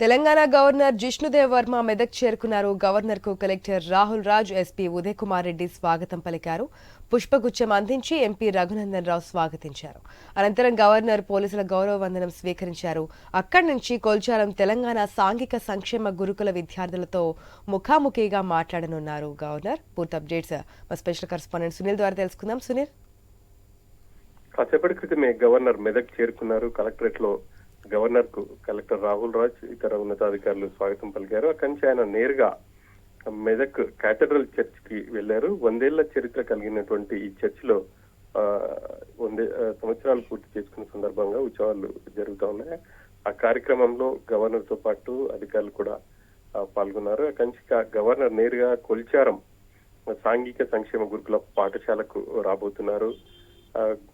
Telangana governor Jishnudev Varma Medak చేరుకున్నారు. గవర్నర్కు collector Rahul Raj SP Uday Kumar Reddy స్వాగతం పలికారు. పుష్పగుచ్చం అందించి ఎంపీ రఘునందన్ రావు స్వాగతించారు. అనంతరం గవర్నర్ పోలీసుల గౌరవ వందనం స్వీకరించారు. అక్కడి నుంచి కొల్చారం తెలంగాణ సాంఘిక సంక్షేమ గురుకుల విద్యార్థులతో ముఖాముఖిగా మాట్లాడనున్నారు గవర్నర్. పూర్తి అప్డేట్స్ మా స్పెషల్ కరెస్పాండెంట్ సునీల్ ద్వారా తెలుసుకుందాం. సునీల్? కాసేపటి క్రితమే గవర్నర్ మెదక్ చేరుకున్నారు. కలెక్టరేట్లో గవర్నర్కు కలెక్టర్ రాహుల్ రాజ్ ఇతర ఉన్నతాధికారులు స్వాగతం పలికారు. అక్కడి నుంచి ఆయన నేరుగా మెదక్ కేథడ్రల్ చర్చ్కి వెళ్ళారు వందేళ్ళ చరిత్ర కలిగినటువంటి ఈ చర్చ్లో వందే సంవత్సరాలు పూర్తి చేసుకున్న సందర్భంగా ఉత్సవాలు జరుగుతూ ఉన్నాయి. ఆ కార్యక్రమంలో గవర్నర్తో పాటు అధికారులు కూడా పాల్గొన్నారు. అక్కడి నుంచి గవర్నర్ నేరుగా కొల్చారం సాంఘిక సంక్షేమ గురుకుల పాఠశాలకు రాబోతున్నారు.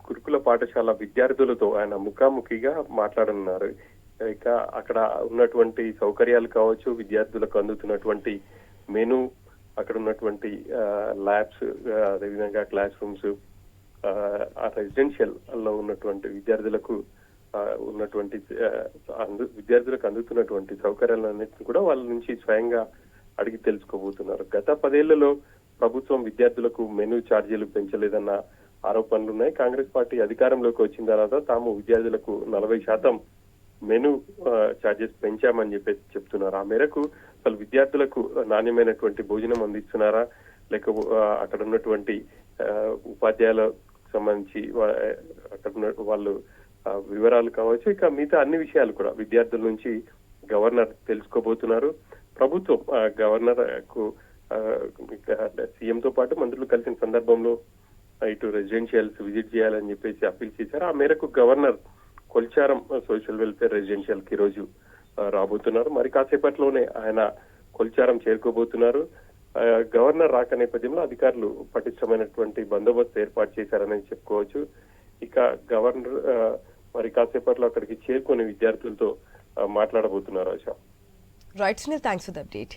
గురుకుల పాఠశాల విద్యార్థులతో ఆయన ముఖాముఖిగా మాట్లాడనున్నారు. ఇక అక్కడ ఉన్నటువంటి సౌకర్యాలు కావచ్చు విద్యార్థులకు అందుతున్నటువంటి మెను అక్కడ ఉన్నటువంటి ల్యాబ్స్ అదేవిధంగా క్లాస్ రూమ్స్ ఆ రెసిడెన్షియల్లో ఉన్నటువంటి విద్యార్థులకు ఆ, ఉన్నటువంటి అందు విద్యార్థులకు అందుతున్నటువంటి సౌకర్యాలన్నింటినీ కూడా వాళ్ళ నుంచి స్వయంగా అడిగి తెలుసుకోబోతున్నారు. గత పదేళ్ళలో ప్రభుత్వం విద్యార్థులకు మెనూ ఛార్జీలు పెంచలేదన్న ఆరోపణలు ఉన్నాయి. కాంగ్రెస్ పార్టీ అధికారంలోకి వచ్చిన తర్వాత తాము విద్యార్థులకు నలభై శాతం మెను ఛార్జెస్ పెంచామని చెప్పేసి చెప్తున్నారు. ఆ మేరకు అసలు విద్యార్థులకు నాణ్యమైనటువంటి భోజనం అందిస్తున్నారా? లేక అక్కడ ఉన్నటువంటి ఆ, ఉపాధ్యాయులకు సంబంధించి అక్కడ ఉన్న వాళ్ళు వివరాలు కావచ్చు. ఇక మిగతా అన్ని విషయాలు కూడా విద్యార్థుల నుంచి గవర్నర్ తెలుసుకోబోతున్నారు. ప్రభుత్వం ఆ, గవర్నర్కు సీఎంతో పాటు మంత్రులు కలిసిన సందర్భంలో ఇటు రెసిడెన్షియల్స్ విజిట్ చేయాలని చెప్పేసి అప్పీల్ చేశారు. ఆ మేరకు గవర్నర్ కొల్చారం సోషల్ వెల్ఫేర్ రెసిడెన్షియల్కి రోజు రాబోతున్నారు. మరి కాసేపట్లోనే ఆయన కొల్చారం చేరుకోబోతున్నారు. గవర్నర్ రాక నేపథ్యంలో అధికారులు పటిష్టమైనటువంటి బందోబస్తు ఏర్పాటు చేశారని చెప్పుకోవచ్చు. ఇక గవర్నర్ మరి కాసేపట్లో అక్కడికి చేరుకుని విద్యార్థులతో మాట్లాడబోతున్నారు Asha. Right thanks for the update